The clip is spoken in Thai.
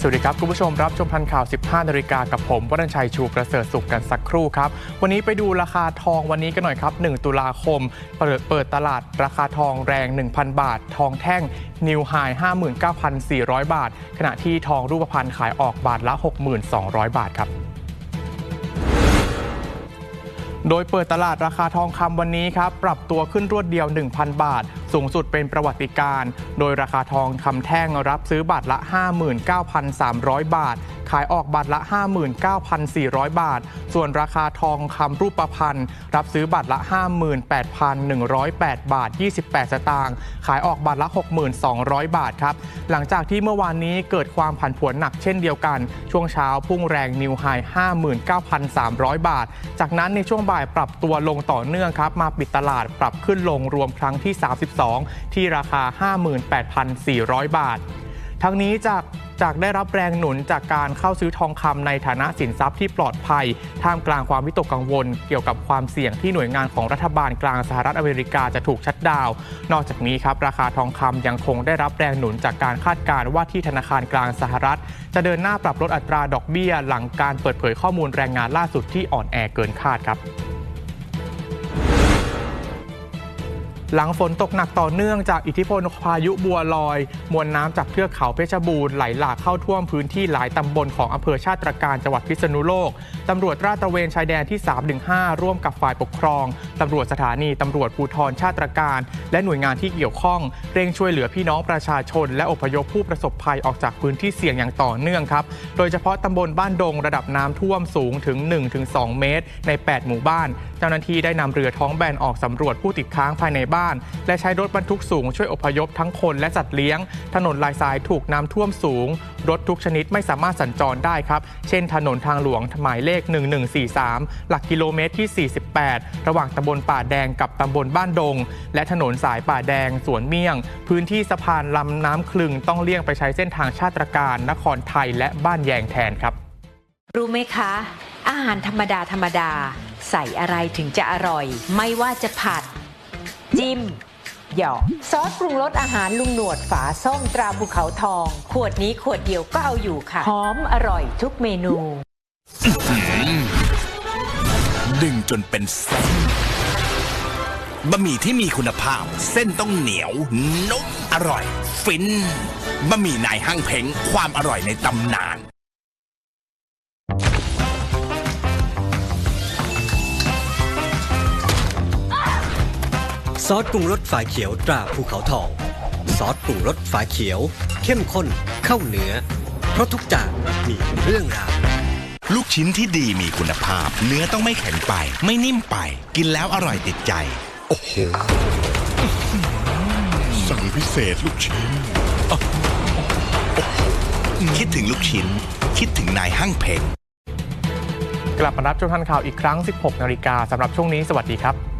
สวัสดีครับ คุณผู้ชมรับชมพันข่าว 15 นาฬิกากับผมวรันชัยชูประเสริฐสุขกันสักครู่ครับ วันนี้ไปดูราคาทองวันนี้กันหน่อยครับ 1 ตุลาคม เปิดเปิดตลาดราคาทองแรง 1,000 บาท ทองแท่งนิวไฮ59,400 บาท ขณะที่ทองรูปพรรณขายออกบาทละ 6,200 บาทครับ โดยเปิดตลาดราคาทองคำวันนี้ครับ ปรับตัวขึ้นรวดเดียว 1,000 บาท สูงสุดเป็นประวัติการณ์โดยราคาทองคำแท่งรับซื้อบาทละ 59,300 บาท ขายออกบาทละ 59,400 บาท ส่วนราคาทองคำรูปพรรณรับซื้อบาทละ 58,108 บาท 28 สตางค์ขายออกบาทละ 6,200 บาทครับ หลังจากที่เมื่อวานนี้เกิดความผันผวนหนักเช่นเดียวกัน ช่วงเช้าพุ่งแรงนิวไฮ59,300 บาท จากนั้นในช่วงบ่ายปรับตัวลงต่อเนื่องครับ มาปิดตลาดปรับขึ้นลงรวมครั้งที่ 32 ที่ราคา 58,400 บาท ทั้งนี้จาก จากได้รับแรงหนุนจากการเข้าซื้อทองคำในฐานะสินทรัพย์ที่ปลอดภัย ท่ามกลางความวิตกกังวล เกี่ยวกับความเสี่ยงที่หน่วยงานของรัฐบาลกลางสหรัฐอเมริกาจะถูกชัดดาว นอกจากนี้ครับราคาทองคำยังคงได้รับแรงหนุนจากการคาดการณ์ว่าที่ธนาคารกลางสหรัฐ จะเดินหน้าปรับลดอัตราดอกเบี้ย หลังการเปิดเผยข้อมูลแรงงานล่าสุดที่อ่อนแอเกินคาดครับ หลังฝนตกหนักต่อเนื่องจากอิทธิพลพายุบัวลอย มวลน้ำจากเทือกเขาเพชรบูรณ์ไหลหลากเข้าท่วมพื้นที่หลายตำบลของอำเภอชาติตรการจังหวัดพิษณุโลกตำรวจราตระเวนชายแดนที่ 315 ร่วมกับฝ่ายปกครอง ตำรวจสถานีตำรวจภูธรชาติตรการ และหน่วยงานที่เกี่ยวข้อง เร่งช่วยเหลือพี่น้องประชาชน และอพยพผู้ประสบภัยออกจากพื้นที่เสี่ยงอย่างต่อเนื่องครับ โดยเฉพาะตำบลบ้านดงระดับน้ำท่วมสูงถึง 1-2 เมตร ใน 8 หมู่บ้าน เจ้าหน้าที่ได้นำเรือท้องแบนออกสำรวจผู้ติดค้างภายในบ้าน และใช้รถบรรทุกสูงช่วยอพยพทั้งคนและสัตว์เลี้ยง ถนนลายสายถูกน้ำท่วมสูง รถทุกชนิดไม่สามารถสัญจรได้ครับ เช่น ถนนทางหลวงหมายเลข 1143 หลักกิโลเมตรที่ 48 ระหว่างตำบลป่าแดงกับตำบลบ้านดง และถนนสายป่าแดงสวนเมี่ยง พื้นที่สะพานลำน้ำคลึงต้องเลี่ยงไปใช้เส้นทางชาติตรการนครไทยและบ้านแยงแทนครับ รู้ไหมคะ อาหารธรรมดาธรรมดา ใส่อะไรถึงจะอร่อย ไม่ว่าจะผัด จิ้มหยอกซอสปรุงรสอาหารลุงหนวดฝาส้มตราภูเขาทอง ขวดนี้ขวดเดียวก็เอาอยู่ค่ะ หอมอร่อยทุกเมนู ดึงจนเป็นเส้น บะหมี่ที่มีคุณภาพ เส้นต้องเหนียว นุ่มอร่อย ฟินบะหมี่นายห้างเพ้งความอร่อยในตำนาน ซอสปรุงรสฝาเขียวตราภูเขาทอง ซอสปรุงรสฝาเขียว เข้มข้นเข้าเนื้อ เพราะทุกจานมีเรื่องราวลูกชิ้นที่ดีมีคุณภาพ เนื้อต้องไม่แข็งไป ไม่นิ่มไป กินแล้วอร่อยติดใจ โอ้โห สั่งพิเศษลูกชิ้น คิดถึงลูกชิ้น คิดถึงนายห้างเพ้งกลับมารับชมทันข่าวอีกครั้ง 16 นาฬิกาสำหรับช่วงนี้สวัสดีครับ